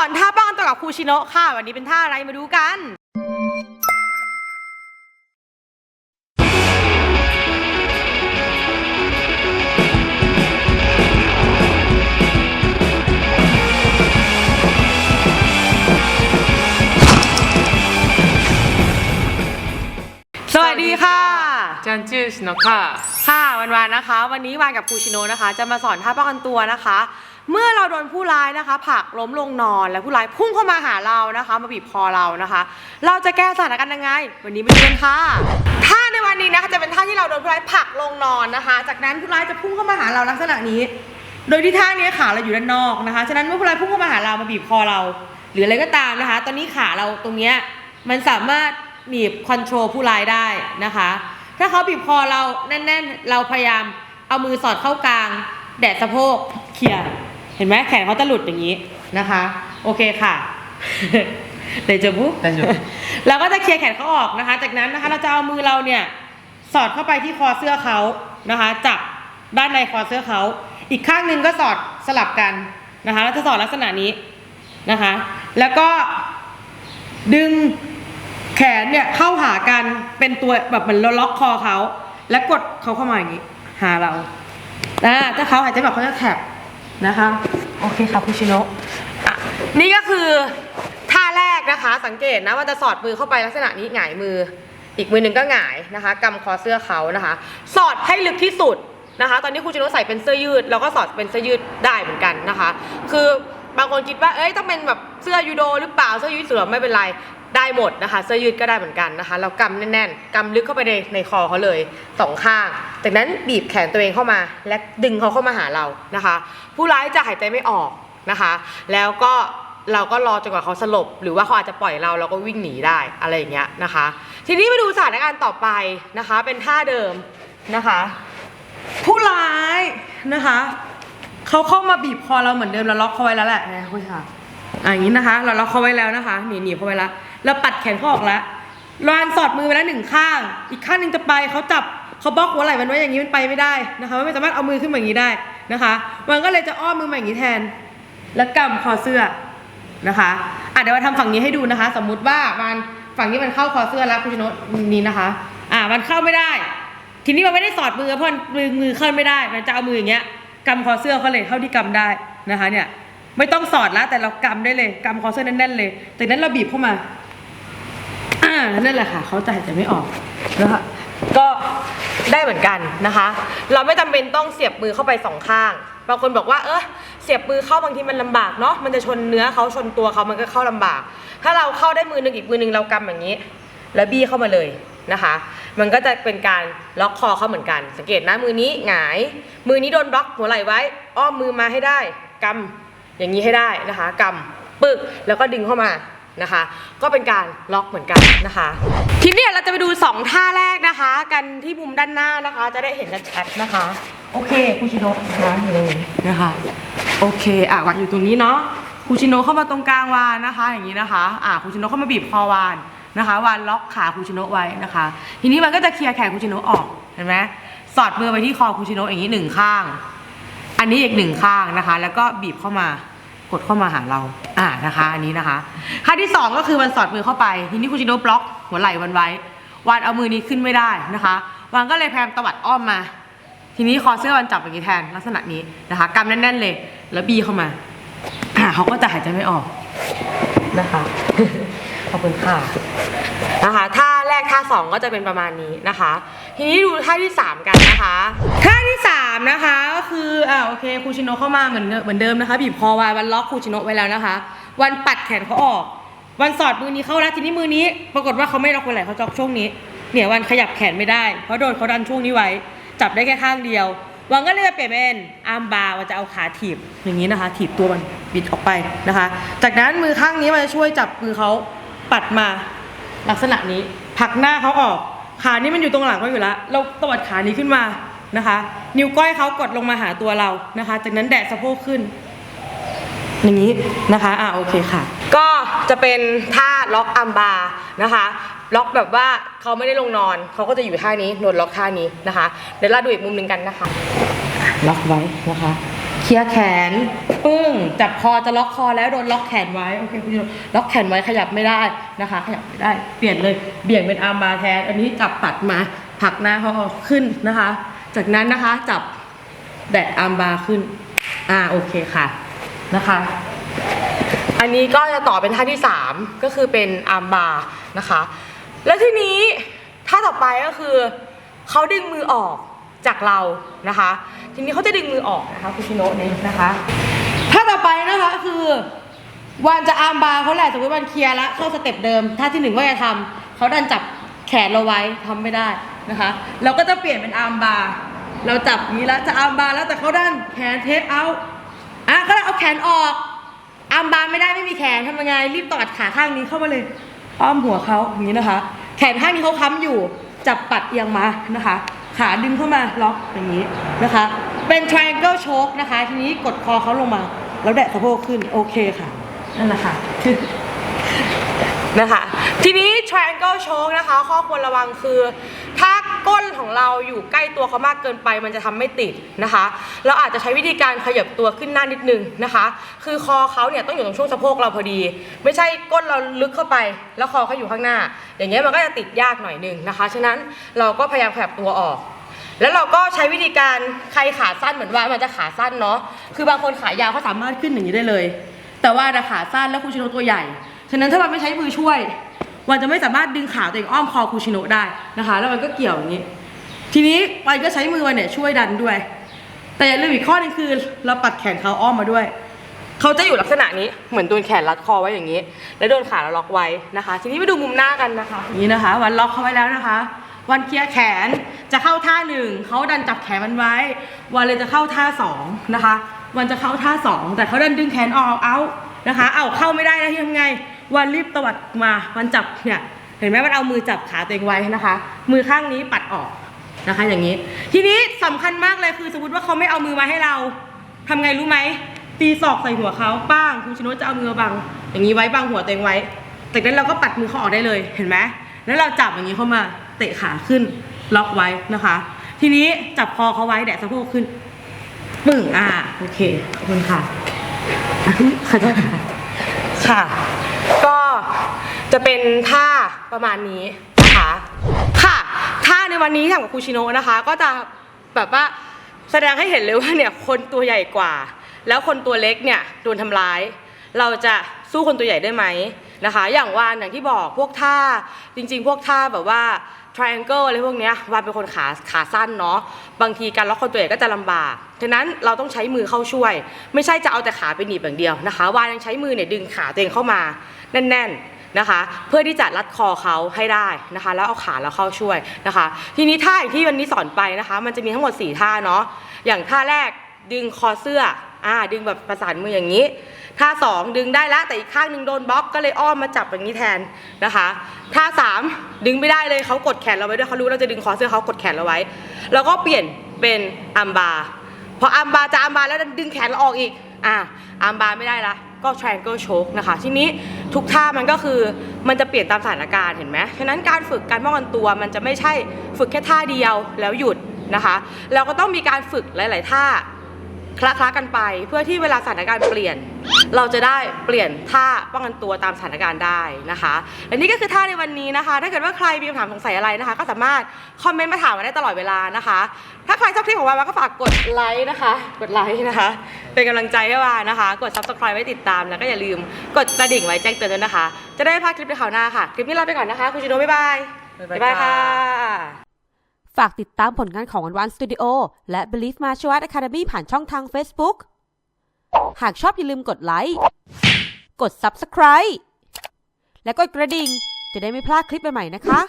อนท่าป้องกันตัวกับครูชิโนะค่ะ วันนี้เป็นท่าอะไรมาดูกัน สวัสดีค่ะ จันจือชนค่ะ ค่ะวันวานนะคะ วันนี้วานกับครูชิโนะนะคะ จะมาสอนท่าป้องกันตัวนะคะ เมื่อเราโดนผู้ร้ายนะคะผลักล้มลงนอนแล้วผู้ร้ายพุ่งเข้ามาหาเรานะคะ มาบีบคอเรานะคะ เราจะแก้สถานการณ์ยังไง วันนี้มาดูกันค่ะท่าในวันนี้นะคะจะเป็นท่าที่เราโดนผู้ร้ายผลักลงนอนนะคะ จากนั้นผู้ร้ายจะพุ่งเข้ามาหาเราลักษณะนี้ โดยที่ท่านี้ขาเราอยู่ด้านนอกนะคะฉะนั้นเมื่อผู้ร้ายพุ่งเข้ามาหาเรามาบีบคอเรา หรืออะไรก็ตามนะคะ ตอนนี้ขาเราตรงเนี้ยมันสามารถหนีบคอนโทรลผู้ร้ายได้นะคะ ถ้าเขาบีบคอเราแน่น ๆ เราพยายามเอามือสอดเข้ากลาง แดดสะโพกเคลีย เห็นไหมแขนเขาจะหลุดอย่างนี้นะคะ โอเคค่ะเดจบุเราก็จะเคลียร์แขนเขาออกนะคะ จากนั้นนะคะเราจะเอามือเราเนี่ยสอดเข้าไปที่คอเสื้อเขานะคะ จับด้านในคอเสื้อเขา อีกข้างหนึ่งก็สอดสลับกันนะคะเราจะสอดลักษณะนี้นะคะ แล้วก็ดึงแขนเนี่ยเข้าหากันเป็นตัวแบบเหมือนเราล็อกคอเขา และกดเขาเข้ามาอย่างนี้ หาเราอ่าถ้าเขาหายใจแบบเขาจะแท็บนะคะ โอเคค่ะคุชิโนะอะนี่ก็คือท่าแรกนะคะ สังเกตนะว่าจะสอดมือเข้าไปลักษณะนี้หงายมือ อีกมือหนึ่งก็หงายนะคะกำคอเสื้อเขานะคะ สอดให้ลึกที่สุดนะคะ ตอนนี้ครูชิโนะใส่เป็นเสื้อยืดเราก็สอดเป็นเสื้อยืดได้เหมือนกันนะคะ คือ บางคนคิดว่าเอ้ยต้องเป็นแบบเสื้อยูโดหรือเปล่าเสื้อยืดเสือไม่เป็นไรได้หมดนะคะเสื้อยืดก็ได้เหมือนกันนะคะ เรากำแน่นๆกำลึกเข้าไปในในคอเขาเลยสองข้าง จากนั้นบีบแขนตัวเองเข้ามา และดึงเขาเข้ามาหาเรานะคะ ผู้ร้ายจะหายใจไม่ออกนะคะ แล้วก็เราก็รอจนกว่าเขาสลบ หรือว่าเขาอาจจะปล่อยเราเราก็วิ่งหนีได้อะไรอย่างเงี้ยนะคะ ทีนี้มาดูสถานการณ์ต่อไปนะคะ เป็นท่าเดิมนะคะ ผู้ร้ายนะคะ เขาเข้ามาบีบคอเราเหมือนเดิมเราล็อกเขาไว้แล้วแหละนะคุณค่ะอะอย่างนี้นะคะ เราล็อกเขาไว้แล้วนะคะหนีหนีบเขาไว้แล้วเราปัดแขนเขาออกแล้วรานสอดมือไปแล้วหนึ่งข้าง อีกข้างหนึ่งจะไปเขาจับเขาบล็อกหัวไหล่มันไว้อย่างนี้มันไปไม่ได้นะคะมันไม่สามารถเอามือขึ้นมาอย่างนี้ได้นะคะมันก็เลยจะอ้อมมือมาอย่างนี้แทน แล้วกำคอเสื้อนะคะอะเดี๋ยวมาทำฝั่งนี้ให้ดูนะคะ สมมุติว่ามันฝั่งนี้มันเข้าคอเสื้อแล้วคุณชนกนี้นะคะ อะมันเข้าไม่ได้ ทีนี้มันไม่ได้สอดมือเพราะมือมือเข้าไม่ได้ มันจะเอามืออย่างเงี้ย กำคอเสื้อเขาเลยเท่าที่กำได้นะคะเนี่ยไม่ต้องสอดแล้วแต่เรากำได้เลยกำคอเสื้อแน่นๆเลยจากนั้นเราบีบเข้ามาอ่านั่นแหละค่ะเขาจะหายใจไม่ออกนะคะก็ได้เหมือนกันนะคะ เราไม่จำเป็นต้องเสียบมือเข้าไปสองข้างบางคนบอกว่าเออเสียบมือเข้าบางทีมันลำบากเนาะมันจะชนเนื้อเขาชนตัวเขามันก็เข้าลำบาก ถ้าเราเข้าได้มือหนึ่งอีกมือหนึ่งเรากำอย่างนี้ แล้วบี้เข้ามาเลย นะคะ มันก็จะเป็นการล็อกคอเขาเหมือนกัน สังเกตนะมือนี้หงาย มือนี้โดนบล็อกหัวไหล่ไว้ อ้อมมือมาให้ได้กำอย่างนี้ให้ได้นะคะกำปึกแล้วก็ดึงเข้ามานะคะ ก็เป็นการล็อกเหมือนกันนะคะ ทีนี้เราจะไปดูสองท่าแรกนะคะ กันที่มุมด้านหน้านะคะ จะได้เห็นชัดๆนะคะ โอเคคูชิโนะนะคะอยู่ตรงนี้นะคะ โอเคอะวานอยู่ตรงนี้เนาะคูชิโนะเข้ามาตรงกลางวานนะคะ อย่างนี้นะคะอะคูชิโนะเข้ามาบีบคอวาน นะคะวานล็อกขาคูชิโนะไว้นะคะ ทีนี้มันก็จะเคลียร์แขนคูชิโนะออกเห็นไหมสอดมือไปที่คอคูชิโนะอย่างนี้หนึ่งข้าง อันนี้อีกหนึ่งข้างนะคะ แล้วก็บีบเข้ามากดเข้ามาหาเราอ่านะคะ อันนี้นะคะท่าที่สองก็คือวันสอดมือเข้าไป ทีนี้คูชิโนะบล็อกหัวไหล่วันไว้วานเอามือนี้ขึ้นไม่ได้นะคะวานก็เลยพยายามตวัดอ้อมมา ทีนี้คอเสื้อวันจับอย่างนี้แทนลักษณะนี้นะคะกำแน่นๆเลย แล้วบีเข้ามาอ่าเขาก็จะหายใจไม่ออกนะคะ ขอบคุณค่ะนะคะท่าแรกท่าสองก็จะเป็นประมาณนี้นะคะ ทีนี้ดูท่าที่สามกันนะคะท่าที่สามนะคะก็คืออ่าโอเคคูชิโนะเข้ามาเหมือนเดิมเหมือนเดิมนะคะบีบคอวานวันล็อกคูชิโนะไว้แล้วนะคะ วันปัดแขนเขาออก วันสอดมือนี้เข้าแล้วทีนี้มือนี้ ปรากฏว่าเขาไม่ล็อกคนไหลเขาจอกช่วงนี้เนี่ยวันขยับแขนไม่ได้ เพราะโดนเขาดันช่วงนี้ไว้ จับได้แค่ข้างเดียววันก็เลยจะเปลี่ยนเป็นอาร์มบาร์วันจะเอาขาถีบอย่างนี้นะคะ ถีบตัวมันบิดออกไปนะคะ จากนั้นมือข้างนี้มันจะช่วยจับมือเขา ปัดมาลักษณะนี้ผลักหน้าเขาออก ขานี้มันอยู่ตรงหลังเขาอยู่แล้วเราตวัดขานี้ขึ้นมานะคะ นิ้วก้อยเขากดลงมาหาตัวเรานะคะ จากนั้นแดดสะโพกขึ้น อย่างนี้นะคะอ่าโอเคค่ะ ก็จะเป็นท่าล็อกอัมบานะคะล็อกแบบว่าเขาไม่ได้ลงนอน เขาก็จะอยู่ท่านี้โดนล็อกท่านี้นะคะ เดี๋ยวเราดูอีกมุมหนึ่งกันนะคะ ล็อกไว้นะคะเค ลียร์แขน ปึ้ง จับคอจะล็อกคอแล้วโดนล็อกแขนไว้ โอเคคุณล็อกแขนไว้ขยับไม่ได้นะคะ ขยับไม่ได้ เปลี่ยนเลย เบี่ยงเป็นอาร์มบาร์แทน อันนี้จับปัดมา ผักหน้าเขาขึ้นนะคะ จากนั้นนะคะจับแดดอาร์มบาร์ขึ้น อ่า โอเคค่ะ นะคะ อันนี้ก็จะต่อเป็นท่าที่ 3 ก็คือเป็นอาร์มบาร์นะคะ แล้วทีนี้ท่าต่อไปก็คือเขาดึงมือออกจากเรานะคะ ทีนี้เขาจะดึงมือออกนะคะคุชิโนะนี่นะคะท่าต่อไปนะคะคือวันจะอาร์มบาร์เขาแหละสมมติวันเคลียร์แล้วเข้าสเต็ปเดิมท่าที่หนึ่งว่าจะทำเขาดันจับแขนเราไว้ทำไม่ได้นะคะ เราก็จะเปลี่ยนเป็นอาร์มบาร์เราจับอย่างนี้แล้วจะอาร์มบาร์แล้วแต่เขาดันแขนเทปเอาอะก็เลยเอาแขนออกอาร์มบาร์ไม่ได้ไม่มีแขนทำยังไงรีบตอดขาข้างนี้เข้ามาเลย อ้อมหัวเขาอย่างนี้นะคะ แขนข้างนี้เขาค้ำอยู่จับปัดเอียงมานะคะ ขาดึงเข้ามาล็อกอย่างนี้นะคะ เป็น triangle choke นะคะ ทีนี้กดคอเขาลงมา แล้วแดะสะโพกขึ้น โอเคค่ะ นั่นแหละค่ะนะคะ ทีนี้ triangle choke นะคะ ข้อควรระวังคือ ถ้าก้นของเราอยู่ใกล้ตัวเขามากเกินไป มันจะทำไม่ติดนะคะ เราอาจจะใช้วิธีการขยับตัวขึ้นหน้านิดนึงนะคะ คือคอเขาเนี่ยต้องอยู่ตรงช่วงสะโพกเราพอดี ไม่ใช่ก้นเราลึกเข้าไป แล้วคอเขาอยู่ข้างหน้า อย่างเงี้ยมันก็จะติดยากหน่อยนึงนะคะ ฉะนั้นเราก็พยายามขยับตัวออก แล้วเราก็ใช้วิธีการใครขาสั้นเหมือนว่ามันจะขาสั้นเนาะ คือบางคนขายาวเขาสามารถขึ้นอย่างนี้ได้เลย แต่ว่านะขาสั้นแล้วคูชิโนตัวใหญ่ ฉะนั้นถ้ามันไม่ใช้มือช่วย วันจะไม่สามารถดึงขาตัวเองอ้อมคอคูชิโนได้นะคะ แล้วมันก็เกี่ยวอย่างนี้ ทีนี้วันก็ใช้มือวันเนี่ยช่วยดันด้วย แต่อย่าลืมอีกข้อหนึงคือเราปัดแขนเขาอ้อมมาด้วยเขาจะอยู่ลักษณะนี้เหมือนโดนแขนรัดคอไว้อย่างนี้ แล้วโดนขาเราล็อกไว้นะคะ ทีนี้มาดูมุมหน้ากันนะคะ นี้นะคะ วันล็อกเขาไว้แล้วนะคะ วันเคลียร์แขนจะเข้าท่าหนึ่งเขาดันจับแขนมันไว้ วันเลยจะเข้าท่าสองนะคะ วันจะเข้าท่าสองแต่เขาดันดึงแขนออกเอานะคะ เอาเข้าไม่ได้นะที่ทำไง วันรีบตวัดมาวันจับเนี่ยเห็นไหมมันเอามือจับขาตัวเองไว้นะคะ มือข้างนี้ปัดออกนะคะ อย่างนี้ ทีนี้สำคัญมากเลยคือสมมติว่าเขาไม่เอามือมาให้เราทำไงรู้ไหมตีศอกใส่หัวเขาป้างคุณชิโนะจะเอามือบัง อย่างนี้ไว้บังหัวตัวเองไว้จากนั้นเราก็ปัดมือเขาออกได้เลยเห็นไหมแล้วเราจับอย่างนี้เข้ามา เตะขาขึ้น ล็อกไว้นะคะ ทีนี้จับคอเขาไว้แดะสะโพกขึ้นปึ่งอ่าโอเคขอบคุณค่ะอะขอโทษค่ะค่ะ ก็จะเป็นท่าประมาณนี้นะคะค่ะท่าในวันนี้ทำกับครูชิโนะนะคะ ก็จะแบบว่าแสดงให้เห็นเลยว่าเนี่ยคนตัวใหญ่กว่า แล้วคนตัวเล็กเนี่ยโดนทำร้าย เราจะสู้คนตัวใหญ่ได้ไหมนะคะ อย่างวานอย่างที่บอกพวกท่าจริง ๆ พวกท่าแบบว่า triangle อะไรพวกนี้วานเป็นคนขาขาสั้นเนาะบางทีการล็อกคนตัวใหญ่ก็จะลำบากฉะนั้นเราต้องใช้มือเข้าช่วย ไม่ใช่จะเอาแต่ขาไปหนีบอย่างเดียวนะคะวานยังใช้มือเนี่ยดึงขาตัวเองเข้ามาแน่นๆนะคะ เพื่อที่จะรัดคอเขาให้ได้นะคะ แล้วเอาขาเราเข้าช่วยนะคะ ทีนี้ท่าอย่างที่วันนี้สอนไปนะคะ มันจะมีทั้งหมด 4 ท่าเนาะอย่างท่าแรกดึงคอเสื้ออ่าดึงแบบประสานมืออย่างนี้ ท่าสองดึงได้แล้วแต่อีกข้างหนึ่งโดนบล็อกก็เลยอ้อมมาจับอย่างนี้แทนนะคะท่าสามดึงไม่ได้เลยเขากดแขนเราไว้ด้วยเขารู้เราจะดึงคอเสื้อเขากดแขนเราไว้ แล้วก็เปลี่ยนเป็นอัมบาพออัมบาจะอัมบาแล้วดึงแขนเราออกอีกอะอัมบาไม่ได้ละก็ triangle choke นะคะ ทีนี้ทุกท่ามันก็คือมันจะเปลี่ยนตามสถานการณ์เห็นไหมฉะนั้นการฝึกการป้องกันตัวมันจะไม่ใช่ฝึกแค่ท่าเดียวแล้วหยุดนะคะ เราก็ต้องมีการฝึกหลาย ๆ ท่า คละคละกันไป เพื่อที่เวลาสถานการณ์เปลี่ยน เราจะได้เปลี่ยนท่าป้องกันตัวตามสถานการณ์ได้นะคะและนี่ก็คือท่าในวันนี้นะคะ ถ้าเกิดว่าใครมีคำถามสงสัยอะไรนะคะ ก็สามารถคอมเมนต์มาถามมาได้ตลอดเวลานะคะ ถ้าใครชอบคลิปของวาก็ฝากกดไลค์นะคะ กดไลค์นะคะ เป็นกำลังใจให้วานะคะ กด subscribe ไว้ติดตามแล้วก็อย่าลืมกดกระดิ่งไว้แจ้งเตือนด้วยนะคะ จะได้ไม่พลาดคลิปในคราวหน้าค่ะคลิปนี้ลาไปก่อนนะคะ คุณชิโนบ๊ายบายบ๊ายบายบ๊ายบายค่ะากติดตามผลงานของวันวันสตูดิโอและ Believe Martial Arts Academy ผ่านช่องทาง Facebook หากชอบอย่าลืมกดไลค์ กด Subscribe และกดกระดิ่ง จะได้ไม่พลาดคลิปใหม่ๆนะคะ